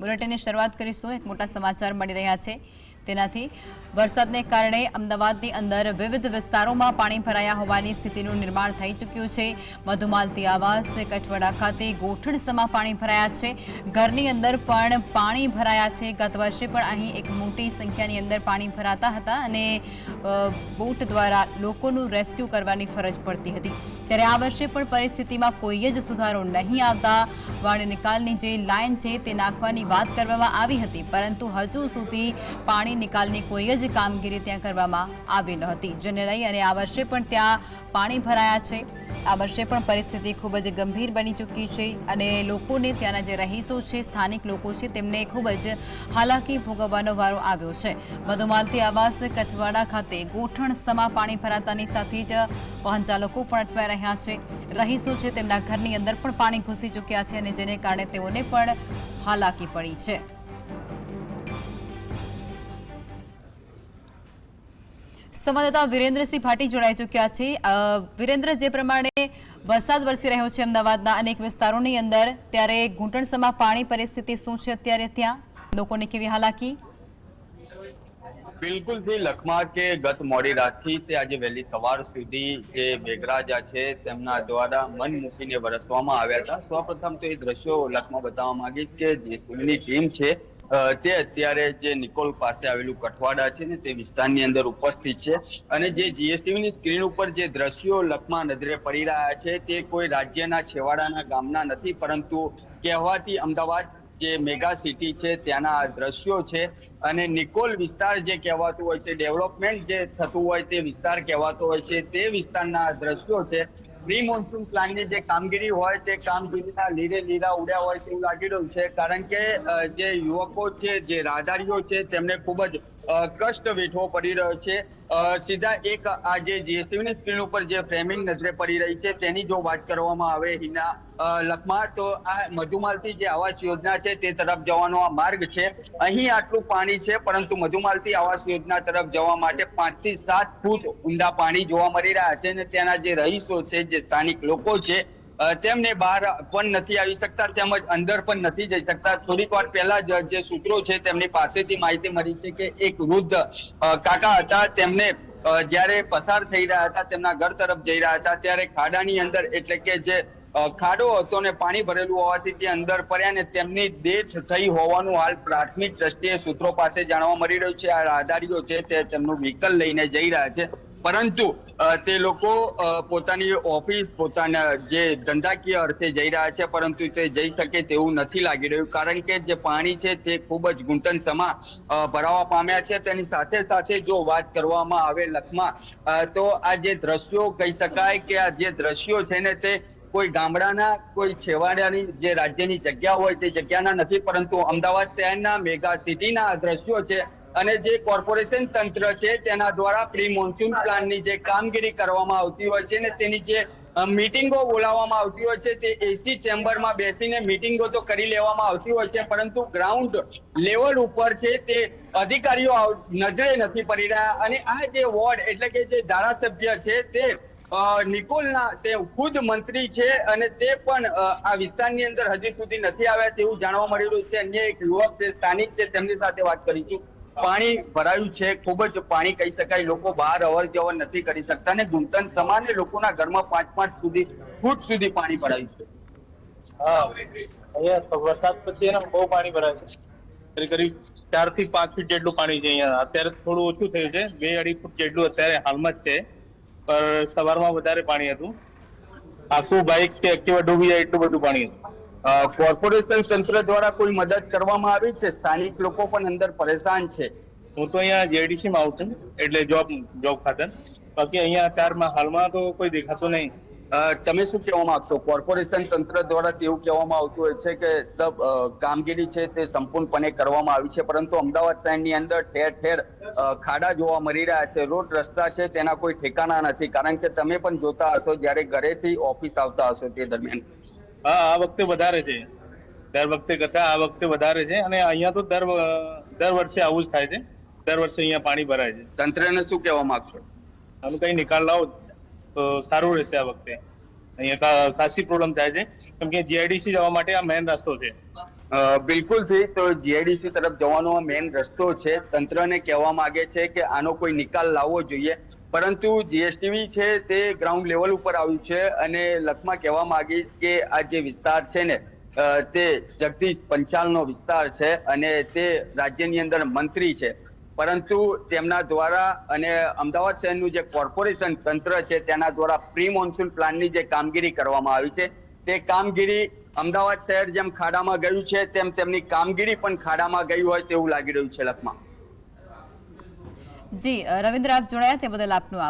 બુલેટિનની શરૂઆત કરીશું. એક મોટા સમાચાર મળી રહ્યા છે. તેનાથી વરસાદને કારણે અમદાવાદની અંદર વિવિધ વિસ્તારોમાં પાણી ભરાયા હોવાની સ્થિતિનું નિર્માણ થઈ ચૂક્યું છે. મધુમાલતી આવાસ કચવડા ખાતે ગોઠણસમાં પાણી ભરાયા છે. ઘરની અંદર પણ પાણી ભરાયા છે. ગત વર્ષે પણ અહીં એક મોટી સંખ્યાની અંદર પાણી ભરાતા હતા અને બોટ દ્વારા લોકોનું રેસ્ક્યુ કરવાની ફરજ પડતી હતી. ત્યારે આ વર્ષે પણ પરિસ્થિતિમાં કોઈ જ સુધારો નહીં આવતા. વાણી નિકાલની જે લાઇન છે તે નાખવાની વાત કરવામાં આવી હતી, પરંતુ હજુ સુધી પાણી નિકાલની કોઈ જ કામગીરી ત્યાં કરવામાં આવી ન હતી. જેને લઈ અને આ વર્ષે પણ ત્યાં પાણી ભરાયા છે. આ વર્ષે પણ પરિસ્થિતિ ખૂબ જ ગંભીર બની ચૂકી છે અને લોકોને ત્યાંના જે રહીશો છે, સ્થાનિક લોકો છે, તેમને ખૂબ જ હાલાકી ભોગવવાનો વારો આવ્યો છે. મધુમાલતી આવાસ કચવાડા ખાતે ગોઠણ સમા પાણી ભરાતાની સાથે જ વાહન ચાલકો પણ અટવાઈ રહ્યા છે. રહીશો છે તેમના ઘરની અંદર પણ પાણી ઘૂસી ચૂક્યા છે અને જેને કારણે તેઓને પણ હાલાકી પડી છે. સંવાદદાતા વિરેન્દ્રસિંહ ભાટી જોડાઈ ચૂક્યા છે. વિરેન્દ્ર, જે પ્રમાણે વરસાદ વરસી રહ્યો છે અમદાવાદના અનેક વિસ્તારોની અંદર, ત્યારે ઘૂંટણસમાં પાણી પરિસ્થિતિ શું છે અત્યારે ત્યાં? લોકોને કેવી હાલાકી? બિલકુલથી લખમા કે ગત મોડી રાતથી તે આજે વહેલી સવાર સુધી જે મેઘરાજા છે તેમના દ્વારા મન મૂકીને વરસવામાં આવ્યા હતા. સૌપ્રથમ તો એ દ્રશ્યો લખમાં બતાવવા માંગીશ કે જેસબીની ટીમ છે તે અત્યારે જે નિકોલ પાસે આવેલું કઠવાડા છે ને તે વિસ્તારની અંદર ઉપસ્થિત છે અને જે જીએસટીવીની સ્ક્રીન ઉપર જે દ્રશ્યો લખમાં નજરે પડી રહ્યા છે તે કોઈ રાજ્યના છેવાડાના ગામના નથી, પરંતુ કહેવાતી અમદાવાદ જે મેગા સિટી છે ત્યાંના દ્રશ્યો છે અને નિકોલ વિસ્તાર જે કહેવાતું હોય છે, ડેવલપમેન્ટ જે થતું હોય તે વિસ્તાર કહેવાતો હોય છે, તે વિસ્તારના દ્રશ્યો છે પ્રી મોન્સૂન પ્લાનની જે કામગીરી હોય તે કામગીરીના લીરે લીલા ઉડ્યા હોય તેવું લાગી રહ્યું છે. કારણ કે જે યુવકો છે, જે રાહદારીઓ છે, તેમને ખૂબ જ કષ્ટ વેઠવો પડી રહ્યો છે. સીધા એક આ જે જીએસટીવી ની સ્ક્રીન ઉપર જે ફ્રેમિંગ નજરે પડી રહી છે, તેની જો વાત કરવામાં આવે હિના લખમાર લખમા તો આ મધુમાલથી જે આવાસ યોજના છે તે તરફ જવાનો આ માર્ગ છે. અહીં આટલું પાણી છે, પરંતુ મધુમાલથી આવાસ યોજના તરફ જવા માટે પાંચથી સાત ફૂટ ઊંડા પાણી જોવા મળી રહ્યા છે અને ત્યાંના જે રહીશો છે, જે સ્થાનિક લોકો છે તેમને બહાર પણ નથી આવી શકતા, તેમજ અંદર પણ નથી જઈ શકતા. થોડીક વાર પહેલા જ જે સૂત્રો છે તેમની પાસેથી માહિતી મળી છે કે એક વૃદ્ધ કાકા હતા. તેમને જ્યારે પસાર થઈ રહ્યા હતા, તેમના ઘર તરફ જઈ રહ્યા હતા, ત્યારે ખાડાની અંદર, એટલે કે જે ખાડો હતો ને પાણી ભરેલું હોવાથી તે અંદર પડ્યા ને તેમની ડેથ થઈ હોવાનું હાલ પ્રાથમિક દ્રષ્ટિએ સૂત્રો પાસે જાણવા મળી રહ્યું છે. આ રાહદારીઓ છે તે તેમનું વ્હીકલ લઈને જઈ રહ્યા છે. પરંતુ તે લોકો પોતાની ઓફિસ, પોતાના જે ધંધાકીય અર્થે જઈ રહ્યા છે, પરંતુ તે જઈ શકે તેવું નથી લાગી રહ્યું. કારણ કે જે પાણી છે તે ખૂબ જ ગુંટન સમા ભરાવા પામ્યા છે. તેની સાથે સાથે જો વાત કરવામાં આવે લખમાં તો આ જે દ્રશ્યો કહી શકાય કે આ જે દ્રશ્યો છે ને તે કોઈ ગામડાના, કોઈ છેવાડાની જે રાજ્યની જગ્યા હોય તે જગ્યાના નથી, પરંતુ અમદાવાદ શહેરના મેગા સિટીના દ્રશ્યો છે અને જે કોર્પોરેશન તંત્ર છે, તેના દ્વારા પ્રી મોન્સૂન પ્લાનની જે કામગીરી કરવામાં આવતી હોય છે અને તેની જે મીટિંગો બોલાવવામાં આવતી હોય છે, તે એસી ચેમ્બરમાં બેસીને મીટિંગો તો કરી લેવામાં આવતી હોય છે, પરંતુ ગ્રાઉન્ડ લેવલ ઉપર છે તે અધિકારીઓ નજરે નથી પડી રહ્યા અને આ જે વોર્ડ એટલે કે જે ધારાસભ્ય છે તે નિકોલના, તે ખુદ મંત્રી છે અને તે પણ આ વિસ્તારની અંદર હજી સુધી નથી આવ્યા તેવું જાણવા મળી રહ્યું છે. અન્ય એક યુવક છે, સ્થાનિક છે, તેમની સાથે વાત કરીશું. પાણી ભરાયું છે ખૂબ જ પાણી કહી શકાય લોકો બહાર અવર જવર નથી કરી શકતા અને ગુંતન સમાને લોકોના ઘરમાં પાંચ પાંચ સુધી ફૂટ સુધી પાણી ભરાયું છે. હા અહીંયા વરસાદ પછી એના બહુ પાણી ભરાય છે. કરીબ ચારથી પાંચ ફીટ જેટલું પાણી છે અહીંયા. અત્યારે થોડું ઓછું થયું છે બે અઢી ફૂટ જેટલું અત્યારે હાલમાં જ છે પણ સવારમાં વધારે પાણી હતું. આખું બાઇક કે એક્ટિવા ડૂબી જાય એટલું બધું પાણી હતું. કોર્પોરેશન તંત્ર દ્વારા કોઈ મદદ કરવામાં આવી છે? સ્થાનિક લોકો પણ અંદર પરેશાન છે. હું તો અહીંયા જેડીસી માં આવું છું એટલે જોબ જોબ ખાતર બાકી અહીંયા અત્યારમાં હાલમાં તો કોઈ દેખાતો નહીં. તમે શું કહેવા માંગશો? કોર્પોરેશન તંત્ર દ્વારા એવું કહેવામાં આવતું હોય છે કે સબ કામગીરી છે તે સંપૂર્ણપણે કરવામાં આવી છે પરંતુ અમદાવાદ શહેરની અંદર ઠેર ઠેર ખાડા જોવા મળી રહ્યા છે રોડ રસ્તા છે તેના કોઈ ઠેકાણા નથી. કારણ કે તમે પણ જોતા હશો જ્યારે ઘરેથી ઓફિસ આવતા હશો તે દરમિયાન. હા આ વખતે વધારે છે. દર વખતે કરતા આ વખતે વધારે છે અને અહીંયા તો દર દર વર્ષે આવું જ થાય છે. દર વર્ષે અહીંયા પાણી ભરાય છે. તંત્રને શું કહેવા માંગશો? આનું કઈ નિકાલ લાવો તો સારું રહેશે આ વખતે. અહીંયા ખાસી પ્રોબ્લેમ થાય છે. કેમ કે જીઆઈડીસી જવા માટે આ મેઇન રસ્તો છે. બિલકુલ છે. તો જીઆઈડીસી તરફ જવાનો મેઇન રસ્તો છે. તંત્રને કહેવા માંગે છે કે આનો કોઈ નિકાલ લાવવો જોઈએ. પરંતુ જીએસટીવી છે તે ગ્રાઉન્ડ લેવલ ઉપર આવ્યું છે અને લખમાં કહેવા માંગીશ કે આ જે વિસ્તાર છે ને તે જગદીશ પંચાલનો વિસ્તાર છે અને તે રાજ્યની અંદર મંત્રી છે. પરંતુ તેમના દ્વારા અને અમદાવાદ શહેરનું જે કોર્પોરેશન તંત્ર છે તેના દ્વારા પ્રી મોન્સૂન પ્લાનની જે કામગીરી કરવામાં આવી છે, તે કામગીરી અમદાવાદ શહેર જેમ ખાડામાં ગયું છે, તેમ તેમની કામગીરી પણ ખાડામાં ગઈ હોય તેવું લાગી રહ્યું છે લખમાં. જી રવિન્દ્ર આપ જોડાયા તે બદલ આપનું